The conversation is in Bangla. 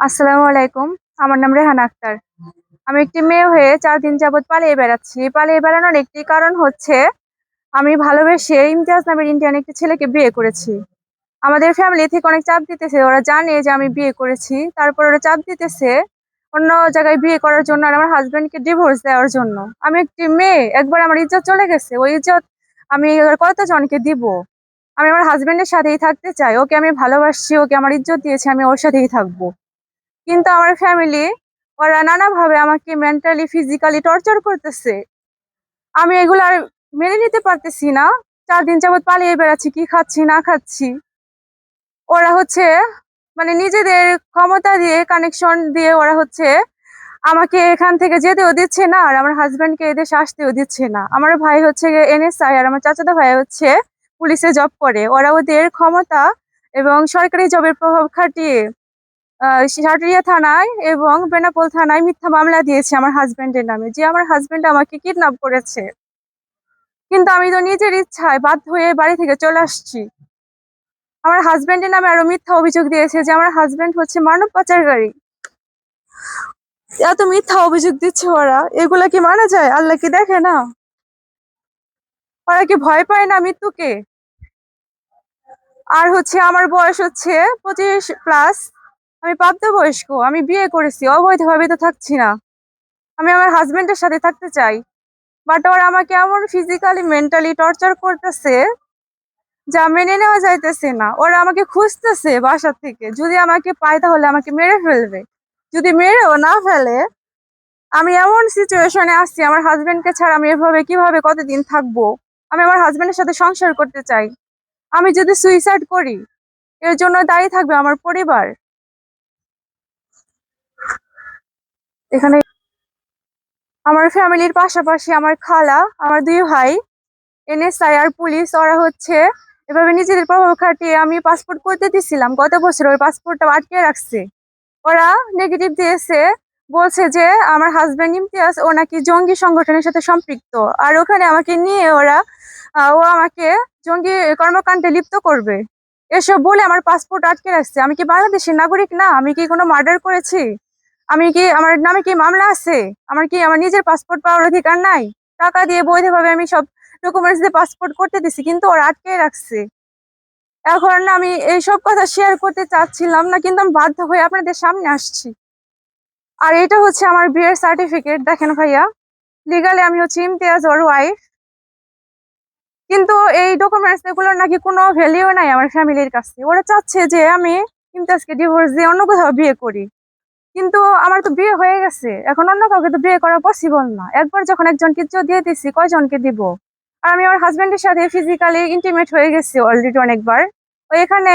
আসসালামু আলাইকুম। আমার নাম রেহানা আক্তার। আমি একটি মেয়ে হয়ে চার দিন যাবৎ পালিয়ে বেড়াচ্ছি। পালিয়ে বেড়ানোর একটি কারণ হচ্ছে, আমি ভালোবেসে ইমতিয়াজ নামের ইন্ডিয়ান একটি ছেলেকে বিয়ে করেছি। আমাদের ফ্যামিলি থেকে অনেক চাপ দিতেছে, ওরা জানে যে আমি বিয়ে করেছি। তারপর ওরা চাপ দিতেছে অন্য জায়গায় বিয়ে করার জন্য আর আমার হাজব্যান্ডকে ডিভোর্স দেওয়ার জন্য। আমি একটি মেয়ে, একবার আমার ইজ্জত চলে গেছে। ওই ইজ্জত আমি কতজনকে দিব? আমি আমার হাজবেন্ডের সাথেই থাকতে চাই। ওকে আমি ভালোবাসছি, ওকে আমার ইজ্জত দিয়েছি, আমি ওর সাথেই থাকব। কিন্তু আমার ফ্যামিলি ওরা নানাভাবে আমাকে মেন্টালি ফিজিক্যালি টর্চার করতেছে। আমি এগুলো আর মেনে নিতে পারতেছি না। চার দিন যাবত পালিয়ে বেড়াচ্ছি, কি খাচ্ছি, না খাচ্ছি। ওরা হচ্ছে মানে নিজেদের ক্ষমতা দিয়ে কানেকশন দিয়ে ওরা হচ্ছে আমাকে এখান থেকে যেতেও দিচ্ছে না আর আমার হাজবেন্ডকে এদেশে আসতেও দিচ্ছে না। আমার ভাই হচ্ছে এনএসআই আর আমার চাচাতো ভাই হচ্ছে পুলিশে জব করে। ওরা ওদের ক্ষমতা এবং সরকারি জবের প্রভাব খাটিয়ে সাটুরিয়া থানায় এবং বেনাপোল থানায় মিথ্যা মামলা দিয়েছে আমার হাজবেন্ডের নামে। যে আমার হাজবেন্ড আমাকে কিডন্যাপ করেছে। কিন্তু আমি তো নিজের ইচ্ছায় বাধ্য হয়ে বাড়ি থেকে চলে আসছি। আমার হাজবেন্ডের নামে আরও মিথ্যা অভিযোগ দিয়েছে যে আমার হাজবেন্ড হচ্ছে মানব পাচারকারী। এত মিথ্যা অভিযোগ দিচ্ছে ওরা। এগুলা কি মানা যায়? আল্লাহ কি দেখে না? ওরা কি ভয় পায় না মৃত্যুকে? আর হচ্ছে আমার বয়স হচ্ছে পঁচিশ প্লাস আমি প্রাপ্তবয়স্ক, আমি বিয়ে করেছি, অবৈধভাবে তো থাকছি না। আমি আমার হাজবেন্ডের সাথে থাকতে চাই। বাট ওরা আমাকে এমন ফিজিক্যালি মেন্টালি টর্চার করতেছে, যা মেনে নেওয়া যাইতেছে না। ওরা আমাকে খুঁজতেছে বাসা থেকে, যদি আমাকে পায় তাহলে আমাকে মেরে ফেলবে। যদি মেরেও না ফেলে, আমি এমন সিচুয়েশনে আসছি আমার হাজবেন্ডকে ছাড়া আমি এভাবে কীভাবে কতদিন থাকব? আমি আমার হাজবেন্ডের সাথে সংসার করতে চাই। আমি যদি সুইসাইড করি, এর জন্য দায়ী থাকবে আমার পরিবার। এখানে আমার ফ্যামিলির পাশাপাশি আমার খালা, আমার দুই ভাই, এনএসআই আর পুলিশ, ওরা হচ্ছে এভাবে নিজেদের প্রভাব খাটিয়ে আমি পাসপোর্ট করতে দিছিলাম। গত বছর ওই পাসপোর্টটা আটকে রাখছে। ওরা নেগেটিভ দিয়েছে, বলছে যে আমার হাজব্যান্ড ইমতিয়াজ, ও নাকি জঙ্গি সংগঠনের সাথে সম্পৃক্ত। আর ওখানে আমাকে নিয়ে ওরা ও আমাকে জঙ্গি কর্মকাণ্ডে লিপ্ত করবে। এসব বলে আমার পাসপোর্ট আটকে রাখছে। আমি কি বাংলাদেশের নাগরিক না? আমি কি কোনো মার্ডার করেছি? আমি কি, আমার নামে কি মামলা আছে? আমার কি, আমার নিজের পাসপোর্ট পাওয়ার অধিকার নাই? টাকা দিয়ে বৈধভাবে আমি সব ডকুমেন্টস দিয়ে পাসপোর্ট করতে দিছি, কিন্তু ওরা আটকে রাখছে। এখন আমি এইসব কথা শেয়ার করতে চাচ্ছিলাম না, কিন্তু আমি বাধ্য হয়ে আপনাদের সামনে আসছি। আর এটা হচ্ছে আমার বিয়ের সার্টিফিকেট দেখেন ভাইয়া। লিগালি আমি হচ্ছে ইমতিয়াজ ওর ওয়াইফ কিন্তু এই ডকুমেন্টস এগুলোর নাকি কোনো ভ্যালিউ নাই আমার ফ্যামিলির কাছে। ওরা চাচ্ছে যে আমি ইমতিয়াজকে ডিভোর্স দিয়ে অন্য কোথাও বিয়ে করি। কিন্তু আমার তো বিয়ে হয়ে গেছে। এখন অন্য কাউকে তো বিয়ে করা পসিবল না। একবার যখন একজনকে দিয়ে দিছি, কয়জনকে দিব? আর আমি আমার হাজবেন্ডের সাথে ফিজিক্যালি ইন্টিমেট হয়ে গেছি অলরেডি অনেকবার। ওইখানে এখানে